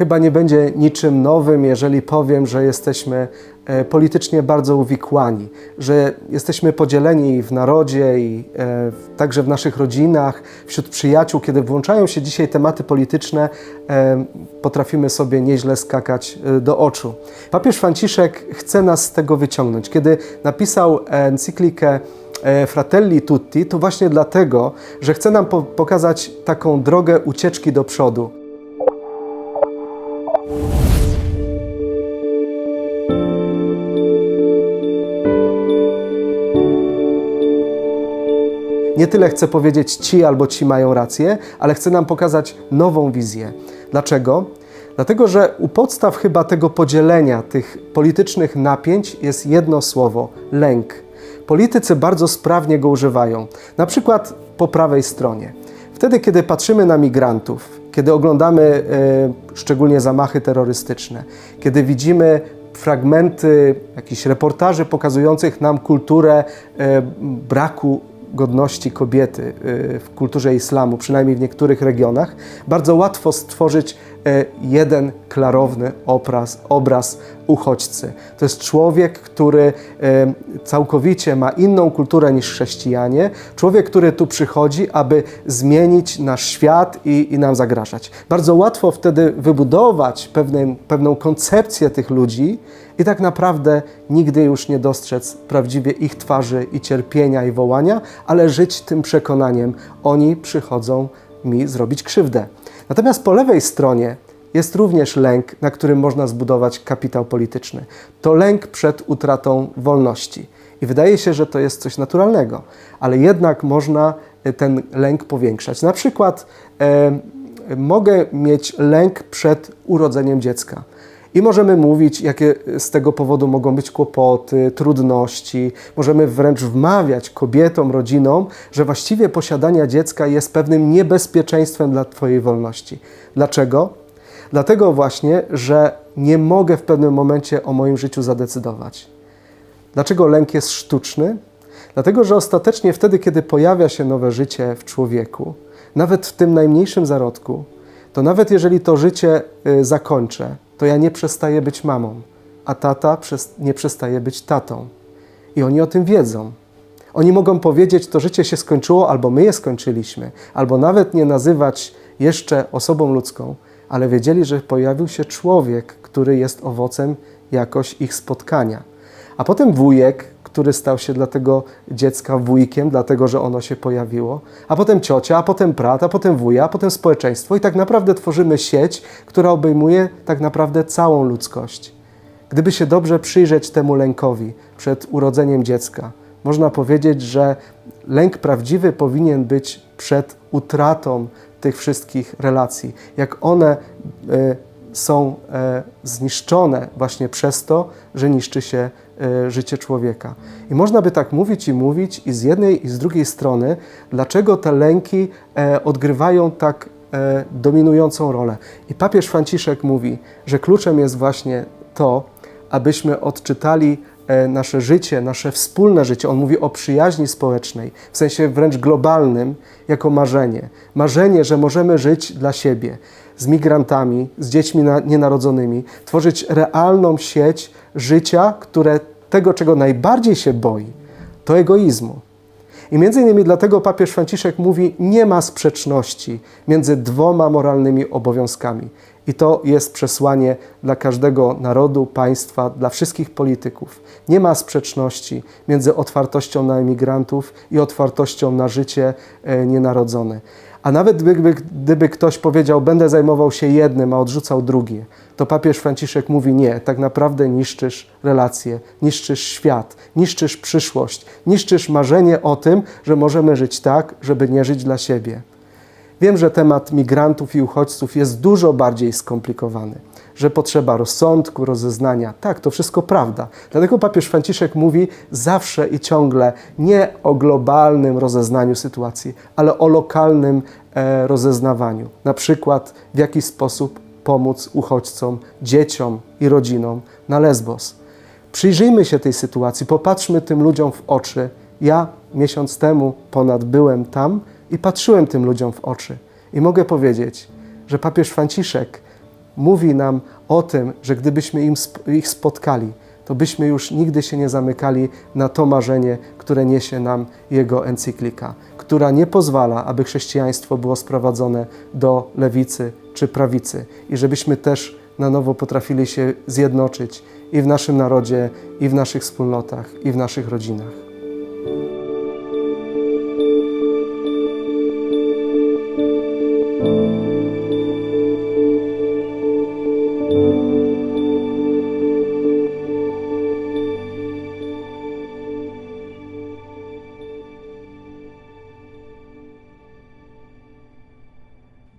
Chyba nie będzie niczym nowym, jeżeli powiem, że jesteśmy e, politycznie bardzo uwikłani, że jesteśmy podzieleni w narodzie i e, także w naszych rodzinach, wśród przyjaciół. Kiedy włączają się dzisiaj tematy polityczne, e, potrafimy sobie nieźle skakać do oczu. Papież Franciszek chce nas z tego wyciągnąć. Kiedy napisał encyklikę Fratelli Tutti, to właśnie dlatego, że chce nam po- pokazać taką drogę ucieczki do przodu. Nie tyle chcę powiedzieć ci albo ci mają rację, ale chcę nam pokazać nową wizję. Dlaczego? Dlatego, że u podstaw chyba tego podzielenia tych politycznych napięć jest jedno słowo lęk. Politycy bardzo sprawnie go używają. Na przykład po prawej stronie. Wtedy, kiedy patrzymy na migrantów, kiedy oglądamy e, szczególnie zamachy terrorystyczne, kiedy widzimy fragmenty jakichś reportaży pokazujących nam kulturę e, braku godności kobiety y, w kulturze islamu, przynajmniej w niektórych regionach, bardzo łatwo stworzyć jeden klarowny obraz, obraz uchodźcy. To jest człowiek, który e, całkowicie ma inną kulturę niż chrześcijanie, człowiek, który tu przychodzi, aby zmienić nasz świat i, i nam zagrażać. Bardzo łatwo wtedy wybudować pewien, pewną koncepcję tych ludzi i tak naprawdę nigdy już nie dostrzec prawdziwie ich twarzy i cierpienia i wołania, ale żyć tym przekonaniem, oni przychodzą mi zrobić krzywdę. Natomiast po lewej stronie jest również lęk, na którym można zbudować kapitał polityczny. To lęk przed utratą wolności. I wydaje się, że to jest coś naturalnego, ale jednak można e, ten lęk powiększać. Na przykład e, mogę mieć lęk przed urodzeniem dziecka. I możemy mówić, jakie z tego powodu mogą być kłopoty, trudności. Możemy wręcz wmawiać kobietom, rodzinom, że właściwie posiadanie dziecka jest pewnym niebezpieczeństwem dla Twojej wolności. Dlaczego? Dlatego właśnie, że nie mogę w pewnym momencie o moim życiu zadecydować. Dlaczego lęk jest sztuczny? Dlatego, że ostatecznie wtedy, kiedy pojawia się nowe życie w człowieku, nawet w tym najmniejszym zarodku, to nawet jeżeli to życie y, zakończę, to ja nie przestaję być mamą, a tata nie przestaje być tatą. I oni o tym wiedzą. Oni mogą powiedzieć, to życie się skończyło, albo my je skończyliśmy, albo nawet nie nazywać jeszcze osobą ludzką, ale wiedzieli, że pojawił się człowiek, który jest owocem jakoś ich spotkania. A potem wujek, który stał się dla tego dziecka wujkiem, dlatego że ono się pojawiło, a potem ciocia, a potem brat, a potem wuja, a potem społeczeństwo i tak naprawdę tworzymy sieć, która obejmuje tak naprawdę całą ludzkość. Gdyby się dobrze przyjrzeć temu lękowi przed urodzeniem dziecka, można powiedzieć, że lęk prawdziwy powinien być przed utratą tych wszystkich relacji. Jak one e, są e, zniszczone właśnie przez to, że niszczy się życie człowieka. I można by tak mówić i mówić, i z jednej, i z drugiej strony, dlaczego te lęki e, odgrywają tak e, dominującą rolę. I papież Franciszek mówi, że kluczem jest właśnie to, abyśmy odczytali e, nasze życie, nasze wspólne życie. On mówi o przyjaźni społecznej, w sensie wręcz globalnym, jako marzenie. Marzenie, że możemy żyć dla siebie, z migrantami, z dziećmi na- nienarodzonymi, tworzyć realną sieć życia, które tego, czego najbardziej się boi, to egoizmu. I między innymi dlatego papież Franciszek mówi, nie ma sprzeczności między dwoma moralnymi obowiązkami. I to jest przesłanie dla każdego narodu, państwa, dla wszystkich polityków. Nie ma sprzeczności między otwartością na emigrantów i otwartością na życie e, nienarodzone. A nawet gdyby, gdyby ktoś powiedział, będę zajmował się jednym, a odrzucał drugie, to papież Franciszek mówi nie, tak naprawdę niszczysz relacje, niszczysz świat, niszczysz przyszłość, niszczysz marzenie o tym, że możemy żyć tak, żeby nie żyć dla siebie. Wiem, że temat migrantów i uchodźców jest dużo bardziej skomplikowany, że potrzeba rozsądku, rozeznania. Tak, to wszystko prawda. Dlatego papież Franciszek mówi zawsze i ciągle nie o globalnym rozeznaniu sytuacji, ale o lokalnym e, rozeznawaniu. Na przykład w jaki sposób pomóc uchodźcom, dzieciom i rodzinom na Lesbos. Przyjrzyjmy się tej sytuacji, popatrzmy tym ludziom w oczy. Ja miesiąc temu ponad byłem tam i patrzyłem tym ludziom w oczy. I mogę powiedzieć, że papież Franciszek mówi nam o tym, że gdybyśmy im, ich spotkali, to byśmy już nigdy się nie zamykali na to marzenie, które niesie nam jego encyklika, która nie pozwala, aby chrześcijaństwo było sprowadzone do lewicy czy prawicy i żebyśmy też na nowo potrafili się zjednoczyć i w naszym narodzie, i w naszych wspólnotach, i w naszych rodzinach.